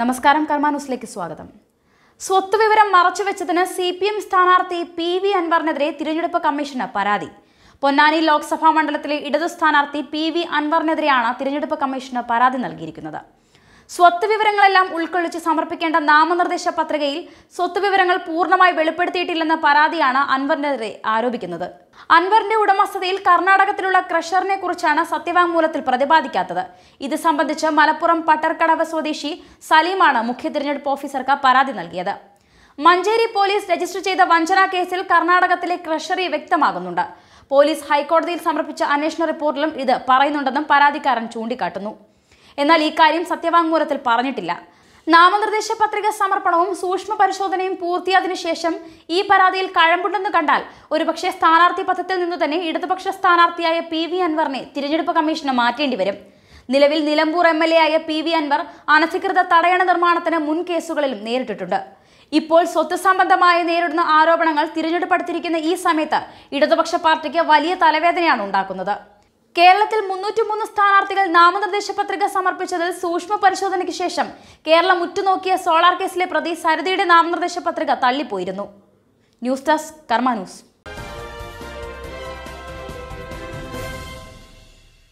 നമസ്കാരം കർമ്മ ന്യൂസിലേക്ക് സ്വാഗതം. സ്വത്ത് വിവരം മറച്ചുവെച്ചതിന് സി പി എം സ്ഥാനാർത്ഥി പി വി അൻവറിനെതിരെ തിരഞ്ഞെടുപ്പ് കമ്മീഷന് പരാതി. പൊന്നാനി ലോക്സഭാ മണ്ഡലത്തിലെ ഇടതു സ്ഥാനാർത്ഥി പി വി അൻവറിനെതിരെയാണ് തിരഞ്ഞെടുപ്പ് കമ്മീഷന് പരാതി നൽകിയിരിക്കുന്നത്. സ്വത്ത് വിവരങ്ങളെല്ലാം ഉൾക്കൊള്ളിച്ച് സമർപ്പിക്കേണ്ട നാമനിർദ്ദേശ പത്രികയിൽ സ്വത്ത് വിവരങ്ങൾ പൂർണമായി വെളിപ്പെടുത്തിയിട്ടില്ലെന്ന പരാതിയാണ് അൻവറിനെതിരെ ആരോപിക്കുന്നത്. അൻവറിന്റെ ഉടമസ്ഥതയിൽ കർണാടകത്തിലുള്ള ക്രഷറിനെ കുറിച്ചാണ് സത്യവാങ്മൂലത്തിൽ പ്രതിപാദിക്കാത്തത്. ഇത് സംബന്ധിച്ച് മലപ്പുറം പട്ടർക്കടവ് സ്വദേശി സലീമാണ് മുഖ്യ തിരഞ്ഞെടുപ്പ് ഓഫീസർക്ക് പരാതി നൽകിയത്. മഞ്ചേരി പോലീസ് രജിസ്റ്റർ ചെയ്ത വഞ്ചന കേസിൽ കർണാടകത്തിലെ ക്രഷറി വ്യക്തമാകുന്നുണ്ട്. പോലീസ് ഹൈക്കോടതിയിൽ സമർപ്പിച്ച അന്വേഷണ റിപ്പോർട്ടിലും ഇത് പറയുന്നുണ്ടെന്നും പരാതിക്കാരൻ ചൂണ്ടിക്കാട്ടുന്നു. എന്നാൽ ഇക്കാര്യം കാര്യം സത്യവാങ്മൂലത്തിൽ പറഞ്ഞിട്ടില്ല. നാമനിർദ്ദേശ പത്രിക സമർപ്പണവും സൂക്ഷ്മ പരിശോധനയും പൂർത്തിയായതിനു ശേഷം ഈ പരാതിയിൽ കഴമ്പുണ്ടെന്ന് കണ്ടാൽ ഒരുപക്ഷെ സ്ഥാനാർത്ഥി പദത്തിൽ നിന്നു തന്നെ ഇടതുപക്ഷ സ്ഥാനാർത്ഥിയായ പി വി അൻവറിനെ തിരഞ്ഞെടുപ്പ് കമ്മീഷന് മാറ്റേണ്ടി വരും. നിലവിൽ നിലമ്പൂർ എം എൽ എ ആയ പി വി അൻവർ അനധികൃത തടയണ നിർമ്മാണത്തിന് മുൻ കേസുകളിലും നേരിട്ടിട്ടുണ്ട്. ഇപ്പോൾ സ്വത്ത് സംബന്ധമായി നേരിടുന്ന ആരോപണങ്ങൾ തിരഞ്ഞെടുപ്പെടുത്തിരിക്കുന്ന ഈ സമയത്ത് ഇടതുപക്ഷ പാർട്ടിക്ക് വലിയ തലവേദനയാണ് ഉണ്ടാക്കുന്നത്. കേരളത്തിൽ മുന്നൂറ്റി മൂന്ന് സ്ഥാനാർത്ഥികൾ നാമനിർദ്ദേശ പത്രിക സമർപ്പിച്ചതിൽ സൂക്ഷ്മ പരിശോധനയ്ക്ക് ശേഷം കേരളം ഉറ്റുനോക്കിയ സോളാർ കേസിലെ പ്രതി സരിതയുടെ നാമനിർദ്ദേശ പത്രിക തള്ളിപ്പോയിരുന്നു. News desk Karma news.